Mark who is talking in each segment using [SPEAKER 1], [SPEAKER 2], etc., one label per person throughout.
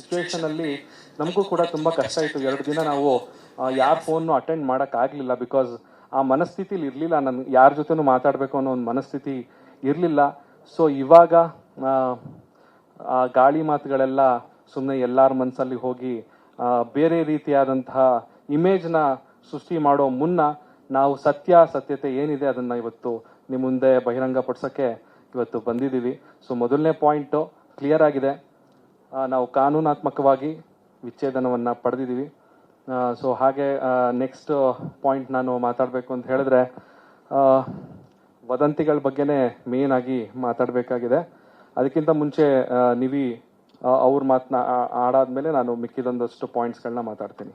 [SPEAKER 1] Situation ಅಲ್ಲಿ ನಮಗೂ ಕೂಡ ತುಂಬಾ ಕಷ್ಟ ಇತ್ತು ಎರಡು ದಿನ ನಾವು ಯಾರ ಫೋನ್ನು ಅಟೆಂಡ್ ಮಾಡೋಕ್ಕಾಗಲಿಲ್ಲ ಬಿಕಾಸ್ ಆ ಮನಸ್ಥಿತಿಲಿ ಇರ್ಲಿಲ್ಲ. ನನ್ ಯಾರ ಜೊತೆನೂ ಮಾತಾಡಬೇಕು ಅನ್ನೋ ಒಂದು ಮನಸ್ಥಿತಿ ಇರ್ಲಿಲ್ಲ. ಸೊ ಇವಾಗ ಆ, ಗಾಳಿ ಮಾತುಗಳೆಲ್ಲ ಸುಮ್ಮನೆ ಎಲ್ಲರ ಮನಸ್ಸಲ್ಲಿ ಹೋಗಿ ಬೇರೆ ರೀತಿಯಾದಂತಹ ಇಮೇಜ್ನ ಸೃಷ್ಟಿ ಮಾಡೋ ಮುನ್ನ ನಾವು ಸತ್ಯ ಸತ್ಯತೆ ಏನಿದೆ ಅದನ್ನ ಇವತ್ತು ನಿಮ್ಮ ಮುಂದೆ ಬಹಿರಂಗಪಡಿಸೋಕ್ಕೆ ಇವತ್ತು ಬಂದಿದ್ದೀವಿ. ಸೊ ಮೊದಲನೇ ಪಾಯಿಂಟು ಕ್ಲಿಯರ್ ಆಗಿದೆ. ನಾವು ಕಾನೂನಾತ್ಮಕವಾಗಿ ವಿಚ್ಛೇದನವನ್ನು ಪಡೆದಿದ್ದೀವಿ. ಸೊ ಹಾಗೆ ನೆಕ್ಸ್ಟ್ ಪಾಯಿಂಟ್ ನಾನು ಮಾತಾಡಬೇಕು ಅಂತ ಹೇಳಿದ್ರೆ ವದಂತಿಗಳ ಬಗ್ಗೆನೇ ಮೇನ್ ಆಗಿ ಮಾತಾಡಬೇಕಾಗಿದೆ. ಅದಕ್ಕಿಂತ ಮುಂಚೆ ನಿವಿ ಅವ್ರ ಮಾತನ್ನ ಆಡಾದ್ಮೇಲೆ ನಾನು ಮಿಕ್ಕಿದೊಂದಷ್ಟು ಪಾಯಿಂಟ್ಸ್ಗಳನ್ನ ಮಾತಾಡ್ತೀನಿ.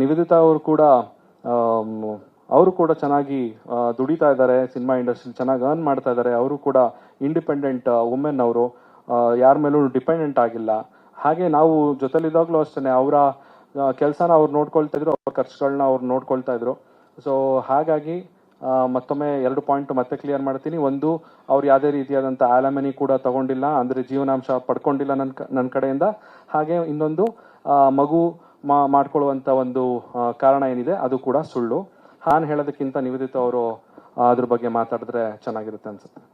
[SPEAKER 1] ನಿವೇದಿತಾ ಅವರು ಕೂಡ ಅವರು ಕೂಡ ಚೆನ್ನಾಗಿ ದುಡಿತಾ ಇದ್ದಾರೆ, ಸಿನಿಮಾ ಇಂಡಸ್ಟ್ರಿ ಚೆನ್ನಾಗಿ ಅರ್ನ್ ಮಾಡ್ತಾ ಇದ್ದಾರೆ. ಅವರು ಕೂಡ ಇಂಡಿಪೆಂಡೆಂಟ್ ವುಮೆನ್ ಅವರು ಯಾರ ಮೇಲೂ ಡಿಪೆಂಡೆಂಟ್ ಆಗಿಲ್ಲ. ಹಾಗೆ ನಾವು ಜೊತೆಲಿದ್ದಾಗಲೂ ಅಷ್ಟೇ ಅವರ ಕೆಲಸನ ಅವ್ರು ನೋಡ್ಕೊಳ್ತಾ ಇದ್ರು, ಅವ್ರ ಖರ್ಚುಗಳನ್ನ ಅವ್ರು ನೋಡ್ಕೊಳ್ತಾ ಇದ್ರು. ಸೊ ಹಾಗಾಗಿ ಮತ್ತೊಮ್ಮೆ ಎರಡು ಪಾಯಿಂಟ್ ಮತ್ತೆ ಕ್ಲಿಯರ್ ಮಾಡ್ತೀನಿ. ಒಂದು, ಅವ್ರು ಯಾವುದೇ ರೀತಿಯಾದಂಥ ಆಲಮನಿ ಕೂಡ ತಗೊಂಡಿಲ್ಲ, ಅಂದರೆ ಜೀವನಾಂಶ ಪಡ್ಕೊಂಡಿಲ್ಲ ನನ್ನ ನನ್ನ ಕಡೆಯಿಂದ. ಹಾಗೆ ಇನ್ನೊಂದು ಮಗು ಮಾ, ಮಾಡ್ಕೊಳ್ಳುವಂತ ಒಂದು ಕಾರಣ ಏನಿದೆ, ಅದು ಕೂಡ ಸುಳ್ಳು. ನಾನು ಹೇಳೋದಕ್ಕಿಂತ ನಿವೇದಿತ ಅವರು ಅದ್ರ ಬಗ್ಗೆ ಮಾತಾಡಿದ್ರೆ ಚೆನ್ನಾಗಿರುತ್ತೆ ಅನ್ಸುತ್ತೆ.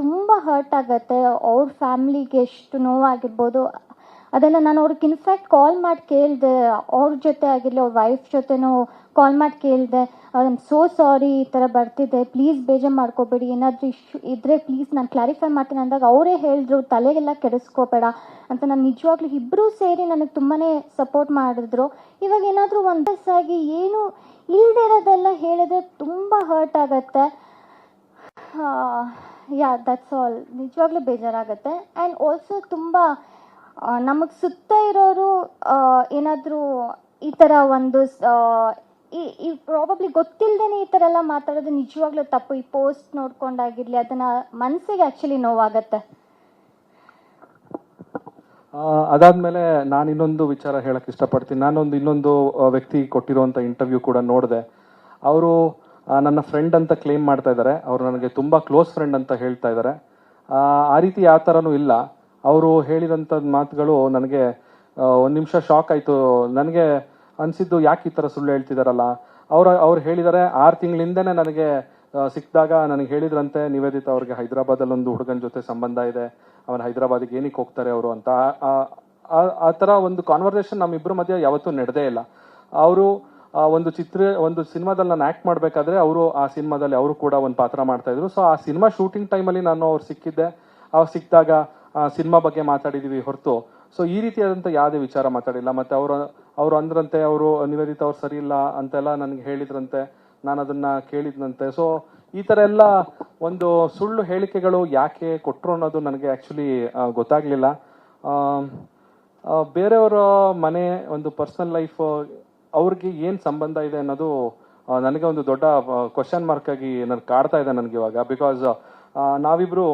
[SPEAKER 2] ತುಂಬ ಹರ್ಟ್ ಆಗುತ್ತೆ. ಅವ್ರ ಫ್ಯಾಮ್ಲಿಗೆ ಎಷ್ಟು ನೋವಾಗಿರ್ಬೋದು. ಅದೆಲ್ಲ ನಾನು ಅವ್ರಿಗೆ ಇನ್ಫ್ಯಾಕ್ಟ್ ಕಾಲ್ ಮಾಡಿ ಕೇಳಿದೆ. ಅವ್ರ ಜೊತೆ ಆಗಿರಲಿ, ಅವ್ರ ವೈಫ್ ಜೊತೆನೂ ಕಾಲ್ ಮಾಡಿ ಕೇಳಿದೆ. ಸೋ ಸಾರಿ ಈ ಥರ ಬರ್ತಿದೆ. ಪ್ಲೀಸ್ ಬೇಜಾರು ಮಾಡ್ಕೋಬೇಡಿ. ಏನಾದರೂ ಇಶ್ಯೂ ಇದ್ದರೆ ಪ್ಲೀಸ್ ನಾನು ಕ್ಲಾರಿಫೈ ಮಾಡ್ತೀನಿ. ಅಂದಾಗ ಅವರೇ ಹೇಳಿದ್ರು, ತಲೆಗೆಲ್ಲ ಕೆಡಿಸ್ಕೋಬೇಡ. ಅಂತ ನಾನು ನಿಜವಾಗ್ಲೂ ಇಬ್ಬರೂ ಸೇರಿ ನನಗೆ ತುಂಬಾ ಸಪೋರ್ಟ್ ಮಾಡಿದ್ರು. ಇವಾಗ ಏನಾದರೂ ಒಂದಸ್ಸಾಗಿ ಏನು ಇಲ್ಲದೆ ಇರೋದೆಲ್ಲ ಹೇಳಿದ್ರೆ ತುಂಬ ಹರ್ಟ್ ಆಗುತ್ತೆ. ಯಾ ದಟ್ಸ್ ಆಲ್ ನಿಜವಾಗ್ಲೂ ಬೇಜಾರಾಗುತ್ತೆ. ಆ್ಯಂಡ್ ಆಲ್ಸೋ ತುಂಬ ನಮಗೆ ಸುತ್ತ ಇರೋರು ಏನಾದರೂ ಈ ಥರ ಒಂದು ಈ ಈ ಪ್ರಾಬಬ್ಲಿ ಗೊತ್ತಿಲ್ಲದೇನೆ ಈ ಥರ ಎಲ್ಲ ಮಾತಾಡೋದು ನಿಜವಾಗ್ಲೂ ತಪ್ಪು. ಈ ಪೋಸ್ಟ್ ನೋಡ್ಕೊಂಡಾಗಿರಲಿ, ಅದನ್ನು ಮನಸ್ಸಿಗೆ ಆ್ಯಕ್ಚುಲಿ ನೋವಾಗತ್ತೆ.
[SPEAKER 1] ಅದಾದ್ಮೇಲೆ ನಾನು ಇನ್ನೊಂದು ವಿಚಾರ ಹೇಳಕ್ ಇಷ್ಟಪಡ್ತೀನಿ. ನಾನೊಂದು ಇನ್ನೊಂದು ವ್ಯಕ್ತಿ ಕೊಟ್ಟಿರುವಂತ ಇಂಟರ್ವ್ಯೂ ಕೂಡ ನೋಡಿದೆ. ಅವರು ನನ್ನ ಫ್ರೆಂಡ್ ಅಂತ ಕ್ಲೇಮ್ ಮಾಡ್ತಾ ಇದ್ದಾರೆ ಅವರು ನನಗೆ ತುಂಬ ಕ್ಲೋಸ್ ಫ್ರೆಂಡ್ ಅಂತ ಹೇಳ್ತಾ ಇದ್ದಾರೆ ಆ, ರೀತಿ ಯಾವ ಥರನೂ ಇಲ್ಲ. ಅವರು ಹೇಳಿದಂಥ ಮಾತುಗಳು ನನಗೆ ಒಂದು ನಿಮಿಷ ಶಾಕ್ ಆಯಿತು. ನನಗೆ ಅನಿಸಿದ್ದು ಯಾಕೆ ಈ ಥರ ಸುಳ್ಳು ಹೇಳ್ತಿದಾರಲ್ಲ? ಅವರು ಅವ್ರು ಹೇಳಿದ್ದಾರೆ ಆರು ತಿಂಗಳಿಂದನೇ ನನಗೆ ಸಿಕ್ಕಿದಾಗ ನನಗೆ ಹೇಳಿದ್ರಂತೆ ನಿವೇದಿತ ಅವ್ರಿಗೆ ಹೈದರಾಬಾದಲ್ಲಿ ಒಂದು ಹುಡುಗನ ಜೊತೆ ಸಂಬಂಧ ಇದೆ. ಅವನ ಹೈದರಾಬಾದಿಗೆ ಏನಕ್ಕೆ ಹೋಗ್ತಾರೆ ಅವರು ಅಂತ. ಆ ಥರ ಒಂದು ಕಾನ್ವರ್ಸೇಷನ್ ನಮ್ಮಿಬ್ಬರ ಮಧ್ಯೆ ಯಾವತ್ತೂ ನಡೆದೇ ಇಲ್ಲ. ಅವರು ಒಂದು ಚಿತ್ರ ಒಂದು ಸಿನಿಮಾದಲ್ಲಿ ನಾನು ಆಕ್ಟ್ ಮಾಡಬೇಕಾದ್ರೆ ಅವರು ಆ ಸಿನಿಮಾದಲ್ಲಿ ಅವರು ಕೂಡ ಒಂದು ಪಾತ್ರ ಮಾಡ್ತಾ ಇದ್ರು. ಸೊ ಆ ಸಿನಿಮಾ ಶೂಟಿಂಗ್ ಟೈಮಲ್ಲಿ ನಾನು ಅವ್ರು ಸಿಕ್ಕಿದ್ದೆ. ಅವ್ರು ಸಿಕ್ಕಿದಾಗ ಸಿನಿಮಾ ಬಗ್ಗೆ ಮಾತಾಡಿದೀವಿ ಹೊರತು. ಸೊ ಈ ರೀತಿಯಾದಂಥ ಯಾವುದೇ ವಿಚಾರ ಮಾತಾಡಿಲ್ಲ. ಮತ್ತೆ ಅವರು ಅವರು ಅಂದ್ರಂತೆ ಅವರು ನಿವೇದಿತ ಅವ್ರು ಸರಿ ಇಲ್ಲ ಅಂತೆಲ್ಲ ನನಗೆ ಹೇಳಿದ್ರಂತೆ. ನಾನು ಅದನ್ನ ಕೇಳಿದ್ನಂತೆ. ಸೊ ಈ ತರ ಎಲ್ಲ ಒಂದು ಸುಳ್ಳು ಹೇಳಿಕೆಗಳು ಯಾಕೆ ಕೊಟ್ಟರು ಅನ್ನೋದು ನನಗೆ ಆ್ಯಕ್ಚುಲಿ ಗೊತ್ತಾಗ್ಲಿಲ್ಲ. ಆ, ಬೇರೆಯವರ ಮನೆ ಒಂದು ಪರ್ಸನಲ್ ಲೈಫ್ ಅವ್ರಿಗೆ ಏನು ಸಂಬಂಧ ಇದೆ ಅನ್ನೋದು ನನಗೆ ಒಂದು ದೊಡ್ಡ ಕ್ವಶನ್ ಮಾರ್ಕ್ ಆಗಿ ನನಗೆ ಕಾಡ್ತಾ ಇದೆ ನನಗೆ ಇವಾಗ. ಬಿಕಾಸ್ ನಾವಿಬ್ರು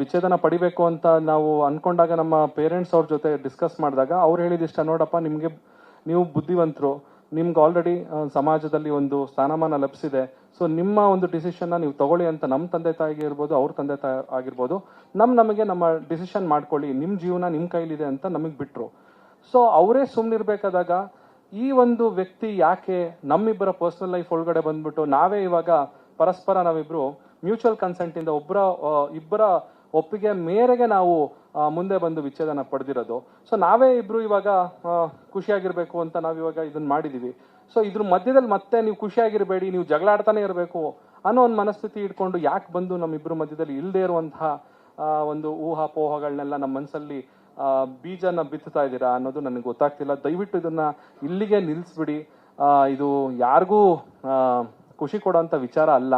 [SPEAKER 1] ವಿಚ್ಛೇದನ ಪಡಿಬೇಕು ಅಂತ ನಾವು ಅನ್ಕೊಂಡಾಗ ನಮ್ಮ ಪೇರೆಂಟ್ಸ್ ಅವ್ರ ಜೊತೆ ಡಿಸ್ಕಸ್ ಮಾಡಿದಾಗ ಅವ್ರು ಹೇಳಿದಿಷ್ಟ, ನೋಡಪ್ಪ, ನಿಮಗೆ, ನೀವು ಬುದ್ಧಿವಂತರು. ನಿಮ್ಗೆ ಆಲ್ರೆಡಿ ಸಮಾಜದಲ್ಲಿ ಒಂದು ಸ್ಥಾನಮಾನ ಲಭಿಸಿದೆ ಸೊ ನಿಮ್ಮ ಒಂದು ಡಿಸಿಷನ್ ನೀವು ತಗೊಳ್ಳಿ ಅಂತ ನಮ್ಮ ತಂದೆ ತಾಯಿಗೆ ಇರ್ಬೋದು, ಅವ್ರ ತಂದೆ ತಾಯಿ ಆಗಿರ್ಬೋದು. ನಮ್ ನಮಗೆ ನಮ್ಮ ಡಿಸಿಷನ್ ಮಾಡ್ಕೊಳ್ಳಿ. ನಿಮ್ಮ ಜೀವನ ನಿಮ್ಮ ಕೈಲಿದೆ ಅಂತ ನಮಗೆ ಬಿಟ್ರು. ಸೊ ಅವರೇ ಸುಮ್ಮನಿರ್ಬೇಕಾದಾಗ ಈ ಒಂದು ವ್ಯಕ್ತಿ ಯಾಕೆ ನಮ್ಮಿಬ್ಬರ ಪರ್ಸನಲ್ ಲೈಫ್ ಒಳಗಡೆ ಬಂದ್ಬಿಟ್ಟು ನಾವೇ ಇವಾಗ ಪರಸ್ಪರ ನಾವಿಬ್ರು ಮ್ಯೂಚುವಲ್ ಕನ್ಸೆಂಟ್ ಇಂದ ಒಬ್ಬರ ಇಬ್ಬರ ಒಪ್ಪಿಗೆ ಮೇರೆಗೆ ನಾವು ಮುಂದೆ ಬಂದು ವಿಚ್ಛೇದನ ಪಡೆದಿರೋದು. ಸೊ ನಾವೇ ಇಬ್ರು ಇವಾಗ ಖುಷಿಯಾಗಿರ್ಬೇಕು ಅಂತ ನಾವು ಇವಾಗ ಇದನ್ನ ಮಾಡಿದೀವಿ. ಸೊ ಇದ್ರ ಮಧ್ಯದಲ್ಲಿ ಮತ್ತೆ ನೀವು ಖುಷಿಯಾಗಿರ್ಬೇಡಿ, ನೀವು ಜಗಳ ಆಡ್ತಾನೆ ಇರಬೇಕು ಅನ್ನೋ ಒಂದು ಮನಸ್ಥಿತಿ ಇಟ್ಕೊಂಡು ಯಾಕೆ ಬಂದು ನಮ್ಮಿಬ್ರು ಮಧ್ಯದಲ್ಲಿ ಇಲ್ಲದೆ ಇರುವಂತಹ ಒಂದು ಊಹಾಪೋಹಗಳನ್ನೆಲ್ಲ ನಮ್ಮ ಮನಸ್ಸಲ್ಲಿ ಬೀಜನ ಬಿತ್ತುತ್ತಾ ಇದ್ದೀರಾ ಅನ್ನೋದು ನನಗೆ ಗೊತ್ತಾಗ್ತಿಲ್ಲ. ದಯವಿಟ್ಟು ಇದನ್ನ ಇಲ್ಲಿಗೆ ನಿಲ್ಲಿಸ್ಬಿಡಿ ಇದು ಯಾರಿಗೂ ಖುಷಿ ಕೊಡೋಂಥ ವಿಚಾರ ಅಲ್ಲ.